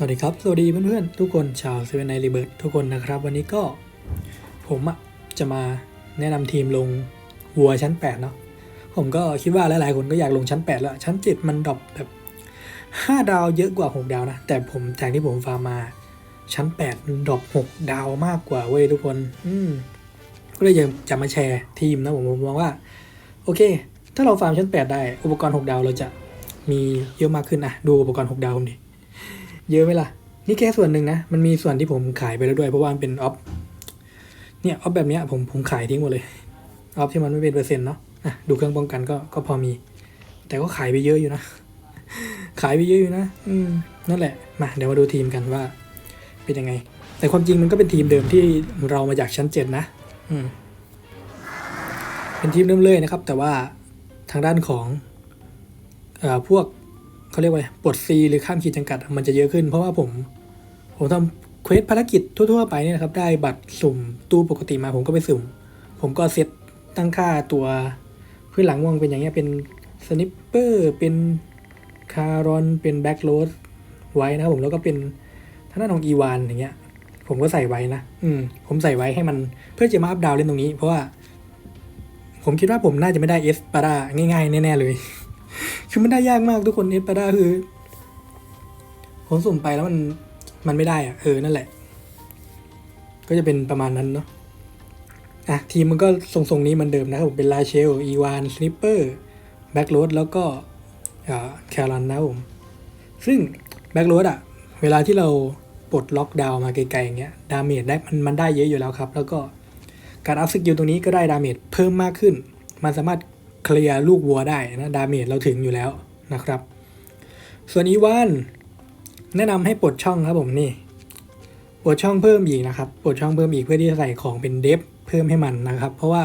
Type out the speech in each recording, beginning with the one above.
สวัสดีครับ สวัสดีเพื่อนๆทุกคนชาวเซเว่นไนรีเบิร์ทุกคนนะครับ วันนี้ก็ผมอะจะมาแนะนำทีมลงวัวชั้น 8 เนาะผมก็คิดว่าหลายๆคนก็อยากลงชั้น 8 แล้ว ชั้น 7 มันดรอปแบบ 5 ดาวเยอะกว่า 6 ดาวนะ แต่ผมจากที่ผมฟาร์มมาชั้น 8 มันดรอป 6 ดาวมากกว่าเว้ยทุกคน อืมก็เลยอยากจะมาแชร์ทีมนะผมผมมองว่า โอเค ถ้าเราฟาร์มชั้น 8 ได้อุปกรณ์ 6 ดาวเราจะมีเยอะมากขึ้นอะดูอุปกรณ์ 6 ดาวผมดิ เยอะไหมล่ะ นี่แค่ส่วนหนึ่งนะ มันมีส่วนที่ผมขายไปแล้วด้วย เพราะว่ามันเป็นออฟ เนี่ยออฟแบบเนี้ยผมผมขายทิ้งหมดเลย ออฟที่มันไม่เป็นเปอร์เซ็นต์เนาะะดูเครื่องป้องกันก็ก็พอมี แต่ก็ขายไปเยอะอยู่นะ ขายไปเยอะอยู่นะ อืม นั่นแหละ มาเดี๋ยวมาดูทีมกันว่า เป็นยังไง แต่ความจริงมันก็เป็นทีมเดิมที่เรามาจากชั้นเจ็ดนะ อืม เป็นทีมเริ่มเลยนะครับ แต่ว่าทางด้านของเอ่อพวก เขาเรียกว่าปลดซีหรือข้ามขีดจำกัดมันจะเยอะขึ้น เพราะว่าผมผมทำเควสภารกิจทั่วๆไปเนี่ยครับ ได้บัตรสุ่มตู้ปกติมาผมก็ไปสุ่ม ผมก็เซตตั้งค่าตัวพื้นหลังม่วงเป็นอย่างเงี้ยเป็นสนิปเปอร์เป็นคารอนเป็นแบ็กโรดไว้นะครับผมแล้วก็เป็นทางด้านของอีวานอย่างเงี้ย ผมก็ใส่ไว้นะ อืม ผมใส่ไว้ให้มันเพื่อจะมาอัพดาวเล่นตรงนี้ เพราะว่า ผมคิดว่าผมน่าจะไม่ได้เอสปาราง่ายๆ แน่ ๆ เลย คือมันได้ยากมากทุกคนเอสปาด้าคือ ผมสุ่มไปแล้วมันมันไม่ได้อะเออนั่นแหละ ก็จะเป็นประมาณนั้นเนาะอะทีมมันก็ทรงๆนี้เหมันเดิมนะครับผมเป็นลาเชล อีวาน สนิปเปอร์แบ็กโรดแล้วก็แคลรันนะผม ซึ่งแบ็กโรดอะเวลาที่เราปลดล็อกดาวมาไกลๆอย่างเงี้ยดาเมจได้มันมันได้เยอะอยู่แล้วครับ แล้วก็การอัพสกิลตรงนี้ก็ได้ดาเมจเพิ่มมากขึ้น มันสามารถ เคลียร์ลูกวัวได้นะดาเมจเราถึงอยู่แล้วนะครับ ส่วนอีวานแนะนำให้ปลดช่องครับผมนี่ปลดช่องเพิ่มอีกนะครับปลดช่องเพิ่มอีกเพื่อที่จะใส่ของเป็นเดฟเพิ่มให้มันนะครับ เพราะว่า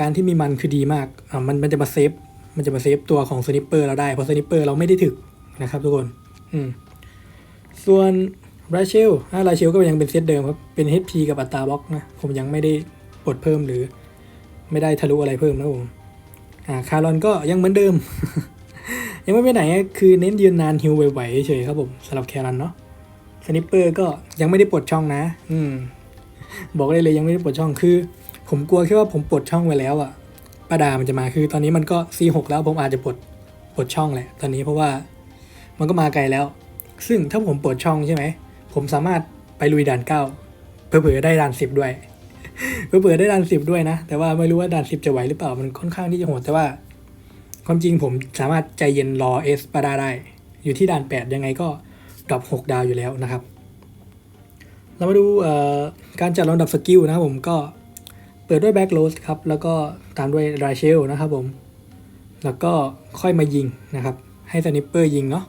การที่มีมันคือดีมากอ่ามันมันจะมาเซฟมันจะมาเซฟตัวของสนิปเปอร์เราได้เพราะสนิปเปอร์เราไม่ได้ถึกนะครับ ทุกคนอืมส่วนราเชลอ่าราเชลก็ยังเป็นเซตเดิมครับเป็น HP กับอัตราบล็อกนะผมยังไม่ได้ปลดเพิ่มหรือ ไม่ได้ทะลุอะไรเพิ่มนะผม อ่าคารอนก็ยังเหมือนเดิม ยังไม่ไปไหนคือเน้นยืนนานฮิวไหวๆเฉยครับผมสำหรับแครอนเนาะสนิปเปอร์ก็ยังไม่ได้ปลดช่องนะ อืม บอกได้เลยยังไม่ได้ปลดช่องคือ ผมกลัวแค่ว่าผมปลดช่องไว้แล้วอะป้าดามันจะมาคือตอนนี้มันก็ C6 แล้วผมอาจจะปลดปลดช่องแหละ ตอนนี้เพราะว่ามันก็มาไกลแล้ว ซึ่งถ้าผมปลดช่องใช่ไหม ผมสามารถไปลุยด่านเก้าเผื่อๆได้ด่านสิบด้วย เผื่อได้ด่านสิบด้วยนะ แต่ว่าไม่รู้ว่าด่านสิบจะไหวหรือเปล่า มันค่อนข้างที่จะโหด แต่ว่า ความจริงผมสามารถใจเย็นรอเอสปาดาได้ อยู่ที่ด่านแปดยังไงก็ดรอปหกดาวอยู่แล้วนะครับ เรามาดูการจัดลำดับสกิลนะครับผมก็เปิดด้วยแบ็กโรสครับ แล้วก็ตามด้วยราเชลนะครับผม แล้วก็ค่อยมายิงนะครับ ให้สนิปเปอร์ยิงเนาะ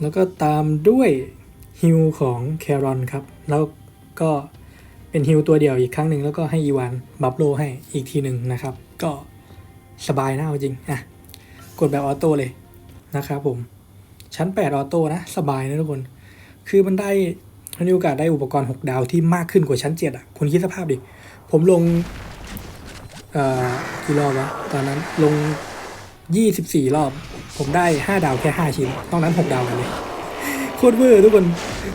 แล้วก็ตามด้วยฮิลของแครอนครับ แล้วก็ เป็นฮิลตัวเดียวอีกครั้งหนึ่งแล้วก็ให้อีวานบัฟโลให้อีกทีหนึ่งนะครับ ก็สบายนะเอาจริงอะกดแบบออโต้เลยนะครับผมชั้น 8 ออโต้นะสบายนะทุกคน คือมันได้มันมีโอกาสได้อุปกรณ์ 6 ดาวที่มากขึ้นกว่าชั้น 7 อะ คุณคิดสภาพดิ ผมลง เอ่อกี่รอบวะตอนนั้นลง 24 รอบ ผมได้ 5 ดาวแค่ 5 ชิ้นตองนั้น 6 ดาวกันเลยโคตรเวอร์ทุกคน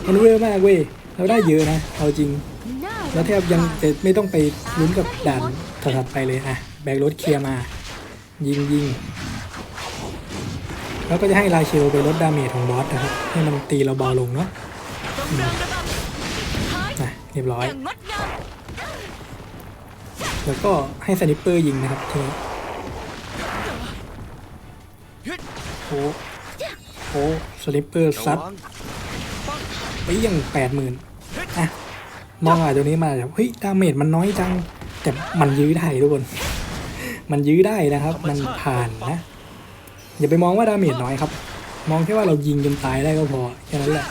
มันเวอร์มากเว้ยเราได้เยอะนะ เอาจริง แล้วแทบยังจะไม่ต้องไปลุ้นกับด่านถัดไปเลยอะแบกรถเคลียร์มา ยิงยิงแล้วก็จะให้ลาเชลไปลดดาเมจของบอสนะครับ ให้มันตีเราเบาลงเนาะอืมอะเรียบร้อย แล้วก็ให้สนิปเปอร์ยิงนะครับทีนี้โอ้สนิปเปอร์ซัดไปยังแปดหมื่นอะ มองอะตัวนี้มาแบบเฮ้ยดาเมจมันน้อยจัง แต่มันยื้อได้ทุกคน มันยื้อได้นะครับ มันผ่านนะ อย่าไปมองว่าดาเมจน้อยครับ มองแค่ว่าเรายิงจนตายได้ก็พอแค่นั้นแหละ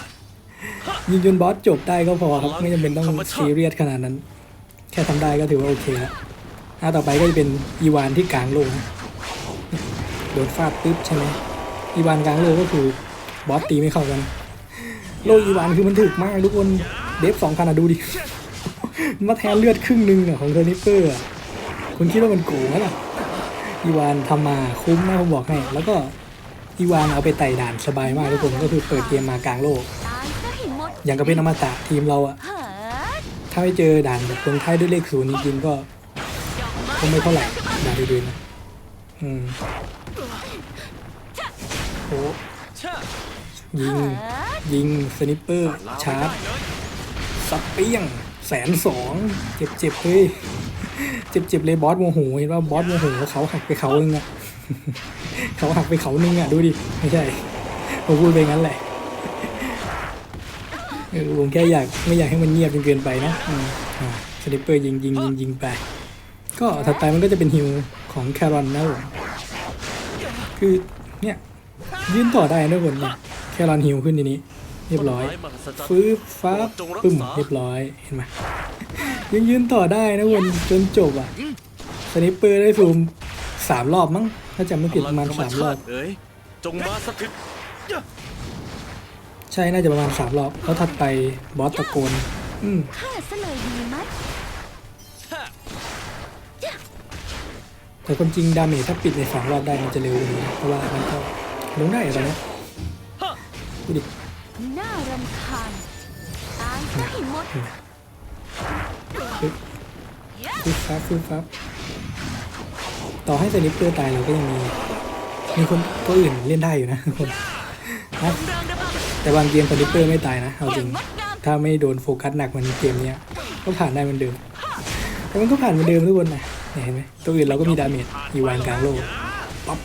ยิงจนบอสจบได้ก็พอครับ ไม่จำเป็นต้องซีเรียสขนาดนั้น แค่ทำได้ก็ถือว่าโอเคแล้วอะต่อไปก็จะเป็นอีวานที่กลางโลกนะโดนฟาดปุ๊บใช่ไหมอีวานกลางโลกก็คือบอสตีไม่เข้ากัน โลกอีวานคือมันถึกมากทุกคน เดฟสองพันอะดูดิ มาแทนเลือดครึ่งหนึ่งอะของเทอร์นิเปอร์คุณคิดว่ามันโกงไหมล่ะ อีวานทำมาคุ้มนะผมบอกให้ แล้วก็อีวานเอาไปไต่ด่านสบายมากทุกคนก็คือเปิดเกมมากลางโลก อย่างกับเป็นอมตะทีมเราอะถ้าไม่เจอด่านแบบลงท้ายด้วยเลขศูนย์จริงๆก็คงไม่เท่าไหร่ด่านอื่นๆนะอืมโอ้ยิง ยิง สนิปเปอร์ ชาร์จ สับเปี้ยงแสนสองเจ็บเจ็บๆเลยเจ็บเจ็บเลยบอสโมโหเห็นว่าบอสโมโหเขาหักไปเขานึงอะเขาหักไปเขานึงอะดูดิไม่ใช่ผมพูดไปงั้นแหละผมแค่อยากไม่อยากให้มันเงียบจนเกินไปนะอืมอ่าสนิปเปอร์ยิงยิงยิงยิงไป ก็ถัดไปมันก็จะเป็นฮิวของแครอนนะผมคือเนี่ยยืนต่อได้นะคนเนี่ยแครอนฮิวขึ้นทีนี้ เรียบร้อย ฟื้บฟ้าบปึ้มเรียบร้อยเห็นไหมยังยืนต่อได้นะวนจนจบอะสนิปเปอร์ได้ซูมสามรอบมั้งถ้าจำไม่ผิดประมาณสามรอบเอ๋ยจงมาสถิตใช่น่าจะประมาณสามรอบแล้วถัดไปบอสตะโกนอืมฆ่าซะเลยดีไหมแต่ความจริงดาเมจถ้าปิดในสองรอบได้มันจะเร็วกว่านี้นะเพราะว่ามันก็ลงได้อะตอนเนี้ยดูดิน่ารำคาญ ตายซะให้หมดปึ๊บฟับปึ๊บฟับต่อให้สนิปเปอร์ตายเราก็ยังมีมีคนตัวอื่นเล่นได้อยู่นะคนนะแต่บางเกมสนิปเปอร์ไม่ตายนะเอาจริงถ้าไม่โดนโฟกัสหนักเหมือนเกมเนี้ยก็ผ่านได้เหมือนเดิมแต่มันก็ผ่านเหมือนเดิมทุกคนนะเห็นไหมตัวอื่นเราก็มีดาเมจอีวานกลางโลกปั๊บ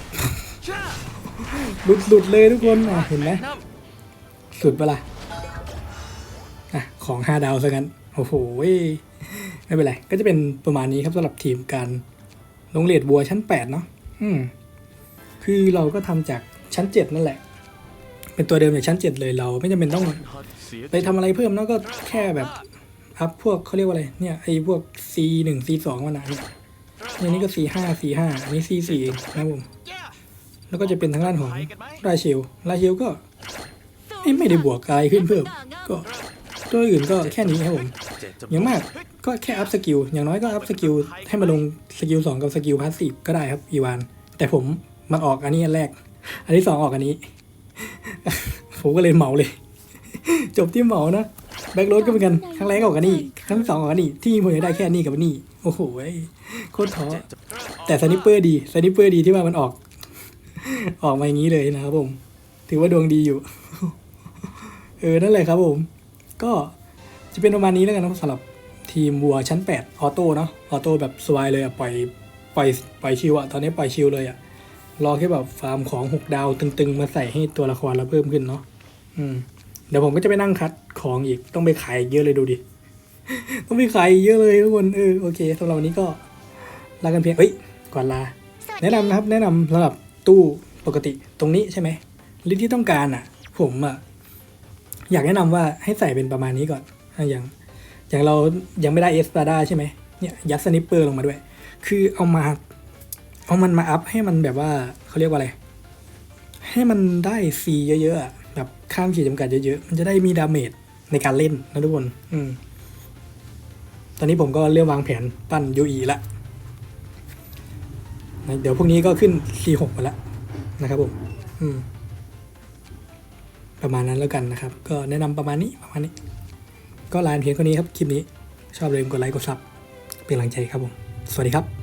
หลุดหลุดเลยทุกคนนะเห็นไหมสุดปะล่ะ ของห้าดาวซะงั้น โอ้โห ไม่เป็นไร ก็จะเป็นประมาณนี้ครับสำหรับทีมการลงเลดบัวชั้นแปดเนาะอืมคือเราก็ทำจากชั้นเจ็ดนั่นแหละ เป็นตัวเดิมจากชั้นเจ็ดเลยเราไม่จำเป็นต้องไปทำอะไรเพิ่มแล้วก็แค่แบบอัพพวกเขาเรียกว่าอะไร เนี่ยไอ้พวก C หนึ่ง C สองมันนะเนี่ยอันนี้ก็ C ห้า C ห้าอันนี้ C สี่นะผมแล้วก็จะเป็นทางด้านของราเชลราเชลก็ไม่ได้บวกอะไรขึ้นเพิ่มก็ ตัวอื่นก็แค่นี้ครับผมอย่างมากก็แค่อัพสกิลอย่างน้อยก็อัพสกิลให้มาลงสกิลสองกับสกิลพาสซีฟก็ได้ครับอีวาน แต่ผมมันออกอันนี้อันแรก อันที่สองออกอันนี้ ผมก็เลยเหมาเลย จบที่เหมานะแบ็กโรดก็เหมือนกันครั้งแรกออกกันนี่ครั้งที่สองออกกันนี่ที่ผมจะได้แค่นี่กับนี่โอ้โหเว้ยโคตรท้อแต่สนิปเปอร์ดีสนิปเปอร์ดีที่ว่ามันออก ออกมาอย่างนี้เลยนะครับผม ถือว่าดวงดีอยู่ เออ นั่นแหละครับผม ก็จะเป็นประมาณนี้แล้วกันนะสำหรับทีมวัวชั้น 8 ออโต้เนาะออโต้แบบสบายเลยอะปล่อยปล่อยปล่อยชิวอะตอนนี้ปล่อยชิวเลยอะรอแค่แบบฟาร์มของ 6 ดาวตึงๆ มาใส่ให้ตัวละครเราเพิ่มขึ้นเนาะอืมเดี๋ยวผมก็จะไปนั่งคัดของอีกต้องไปขายอีกเยอะเลยดูดิ ต้องไปขายอีกเยอะเลยทุกคนเออโอเคสำหรับวันนี้ก็ลากันเพียงเอ้ยก่อนลา แนะนำนะครับแนะนำสำหรับตู้ปกติตรงนี้ใช่ไหมลิสต์ที่ต้องการอะ ผมอะ อยากแนะนำว่าให้ใส่เป็นประมาณนี้ก่อนอย่างอย่างเรายังไม่ได้เอสปาดาใช่ไหมเนี่ยยัดสนิปเปอร์ลงมาด้วย คือเอามาเอามันมาอัพให้มันแบบว่าเขาเรียกว่าอะไร ให้มันได้ซีเยอะๆแบบข้ามขีดจำกัดเยอะๆ มันจะได้มีดาเมจในการเล่นนะทุกคน อืม ตอนนี้ผมก็เริ่มวางแผนปั้นยูอีละ เดี๋ยวพวกนี้ก็ขึ้น C6 มาแล้วนะครับผม อืม ประมาณนั้นแล้วกันนะครับ ก็แนะนำประมาณนี้ประมาณนี้ ก็ลานเพียงเท่านี้ครับคลิปนี้ชอบเลยกดไลค์กดซับเป็นกำลังใจครับผมสวัสดีครับ